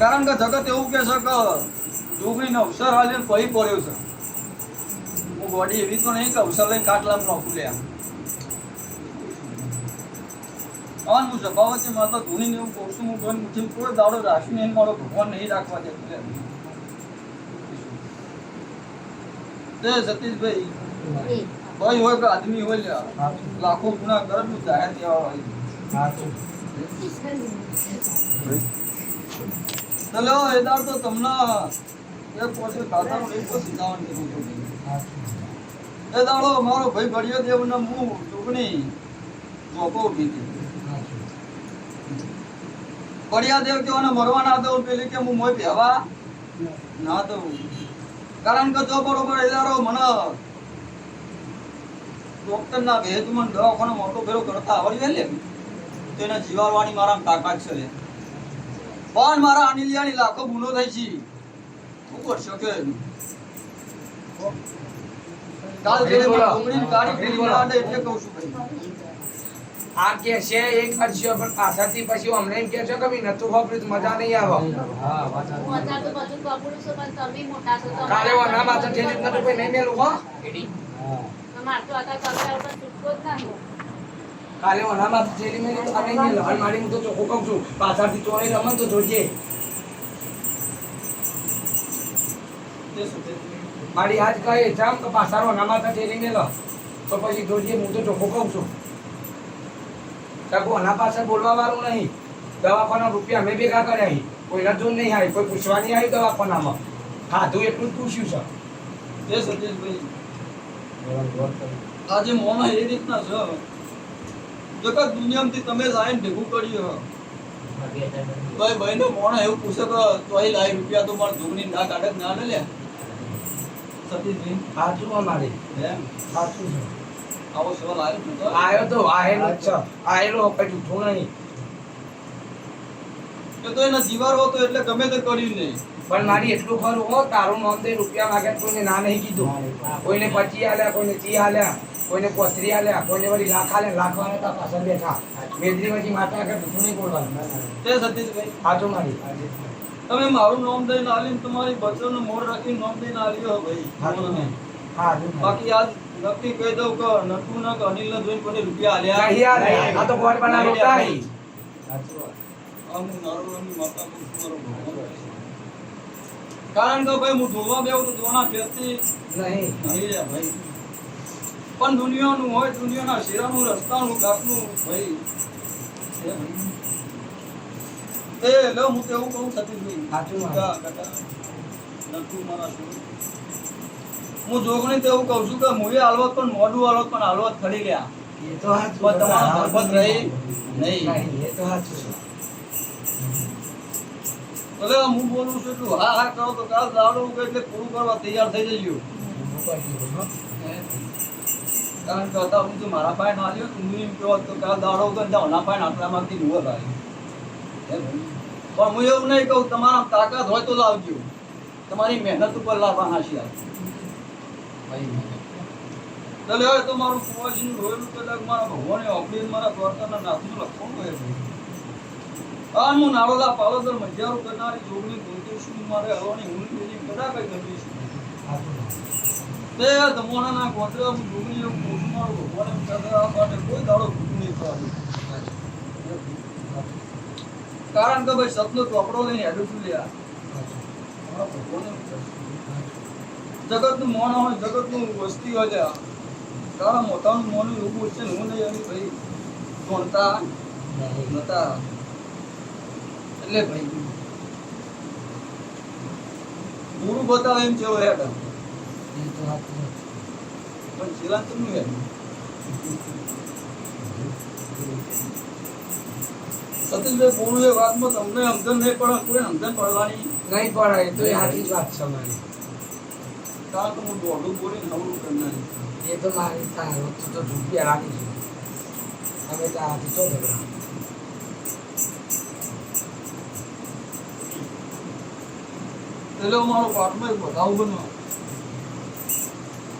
કારણ કે જગત એવું કે છે કે ડુંગળીને અવસર હાલીને પહી પડ્યો છે. હું બોડી એવી તો નહીં કે અવસર લઈને કાટલામાં નોખું લે આમ હું સભાવતી માતા ધોનીને એવું કહું છું હું ધોન મુઠી કોઈ દાડો રાખીને એને મારો ભગવાન નહીં રાખવા દેતો તે સતીશભાઈ ભાઈ હોય કે આદમી હોય લાખો ગુના કરે તું જાહેર કહેવા હોય ચલો એદાર તો તમને એક પોતે ખાતાનું એક પછી જવાનું કીધું હતું. એ દાડો મારો ભાઈ ભળિયો દેવને હું ચૂંટણી જોપો ઉઠી હતી ભળિયા દેવ કે મરવા ના દઉં, પેલી કે હું મોય ભેવા ના દઉં. કારણ કે જો બરોબર એદારો મને ડોક્ટરના ભેદ મને દવાખાનો મોટો ફેરો કરતા આવડ્યો લે તો એને જીવાડવાની મારા તાકાત છે. પણ મારા અનિલિયાની લાખો ભૂલો થઈ છે. શું કરશો કે? કાલ ઘરે મારી છોકરીની ગાડી ના એટલે કહું છું ભાઈ. આ કે છે એ કરશો પણ પાછળથી પછી અમને એમ કે છે કે ભઈ નતું વાપર્યું મજા નહીં આવે. હું અત્યારે તો બધું કબૂલ છું પણ તમે મોટા છો તો કાલે વના માથે ઠેલી જ નતું કોઈ નહીં મેલું હો. મારે તો અત્યારે તમે આવો છૂટકો જ નહીં કાલે ઓનામાં જેલી મેલી તો આ નહીં મારી હું તો ચોખ્ખો કહું છું. પાછળથી ચોરી રમન તો જોજે. તે? મારી આજ કહે જામ કે પાછળ વના માથે ઠેલી મેલો. તો પછી જોજે, હું તો ચોખ્ખો કહું છું. કાકો ઓના પાછળ બોલવા વાળું નહીં. દવાખાના રૂપિયા અમે ભેગા કર્યા કોઈના જો નહીં આવી, કોઈ પૂછવા નહીં આવી દવાખાનામાં. ખાધું એટલું પૂછ્યું છે. જે સતીશભાઈ આજે મોમાં એ રીતના છે. જગત દુનિયામાંથી તમે લાઈન ભેગું કર્યું તોય ભાઈને મોણા એવું પૂછે તો તોય લાઈ રૂપિયા તો મારા ધૂમની ના કાઢે જ ના લે. લે સતીશભાઈ? સાચું અમારે એમ? સાચું છે આવો સવાલ આવ્યો તો? આયો તો આયેલો છે આયેલો કઈ જૂઠું નહીં. કે તો એના જીવાર હોતો એટલે ગમે તે કર્યું નહીં. પણ મારી એટલું ખરું હો તારું નામ દે રૂપિયા માંગે કોઈને ના નહીં કીધું. કોઈને પચી આલ્યા કોઈને ચી આલ્યા. કોઈને કોથરી આલે કોઈને વળી લાખ આલે લાખ વાળા તા પાછળ બેઠા. મેદરી માતા આગળ જૂઠું નહીં બોલવાનું. તે સતીશભાઈ. સાચું મારી. તમે મારું નામ દઈને આલીને તમારી બચ્ચોનું મોર રાખી નામ દઈને આલ્યો ભાઈ. હા બાકી આજ નક્કી કહી દઉં કે નટુ ન કે અનિલ ના જોઈને કોઈને રૂપિયા આલ્યા? નહીં આ તો ગોળ બના રોટા હી આમ હું નારોલની માતા. કારણ કે ભાઈ હું ધોવા બેવું તો ધોવાના વ્યક્તિ નહીં. નહીં ભાઈ. પણ દુનિયાનું હોય દુનિયાના શેરાનું રસ્તાનું ઘાટનું ભાઈ. એ લો હું તો એવું કહું? સતીશભાઈ સાચું. કાકા, કાકા, મારા શું હું જોગણી તો એવું કહું છું કે મૂવી હાલવત પણ મોડું હાલવત પણ હાલવત ખડી ગયા. એ તો સાચું તમારા ધર્મત રહી. નહીં. એ તો છે. ભલે હું બોલું છું એટલું હા હા કરો તો કાલ દાડો એટલે પૂરું કરવા તૈયાર થઈ જજો કારણ કે હતા હું જો મારા પાસે ના લ્યો તું એમ કહો તો કાલ દાડો ઉગે ને ના પાસે આટલામાંથી નુવો થાય હે ભાઈ? પણ હું એવું નહીં કહું તમારા તાકાત હોય તો લાવજો. તમારી મહેનત ઉપર લાવવા હાશી ચાલે હવે તો મારું કુંવરજીનું રોયેલું કદાચ મારા ભગવાને ઓફિસ મારા દ્વારકાના નાથનું લખવું હોય છે આ હું નાળોલા પાલોદર મજારો કરનારી જોગણી છું મારે હવાની હું પેલી કદા કઈ કરી કોઈ દાડો નહીં થવાનું કારણ કે ભાઈ સપનો ચોપડો લઈને હેડું છું લ્યા. જગતનું મોન હોય, જગતનું વસ્તી હોય તારા મોટાનું મોન એવું છે હું નહીં એની ભાઈ ભણતા નતા. એટલે ભાઈ ગુરુ બતાવે એમ જેવો હેડ. પણ છેલ્લા તમને સતીશભાઈ પૂરું એ વાતમાં તમને સમજણ નહીં પડે કોઈ સમજણ પડવાની નહીં પડે એ તો એ સાચી જ વાત છે મારી કારણ કે હું દોઢું બોલીને નવરું કરનારી એ તો મારી તારો તો રૂપિયા રાખી છે અમે તો આથી તો ઝઘડા એટલે મારો પાઠમાં એક બતાવું બનવા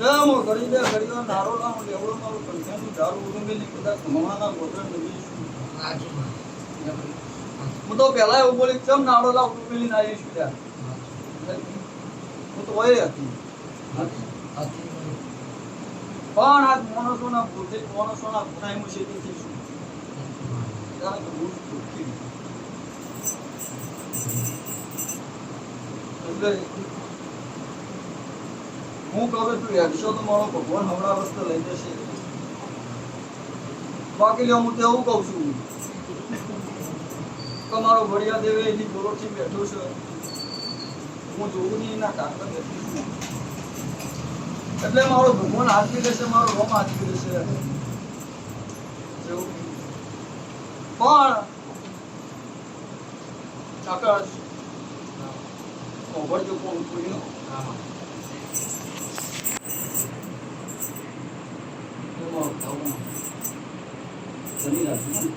હા કેમ હું ઘડી બે ઘડીવાર નારો લેવડો મારું કંઠેનું દારૂ ઉડંગેલી કદાચ ભગવાનના ગોત્રે નમીશું. હું તો પહેલા એવું બોલી કેમ નાડો લાવ ઉડંગેલી ના યાર હું તો હોય હતી પણ આજ માણસોના બુદ્ધિ માણસોના ગુનાઈમાં છે તેથી શું કારણ કે ભૂલ ચૂકી ગઈ. એટલે હું કહું તું એકસો તો મારો ભગવાન હમણાં રસ્તે લઈ જશે. બાકી લ્યો, હું તેવું કહું છું. તમારો મારો ભડિયા દેવે એની ગોરોથી બેઠો છે. હું જોઉં નહીં, એના કાકા બેઠી એટલે મારો ભગવાન હાથવી લેશે, મારો રોમ હાથવી લેશે. પણ પણ ઓવર જો કોણ કોઈનો? એમાં Tadi.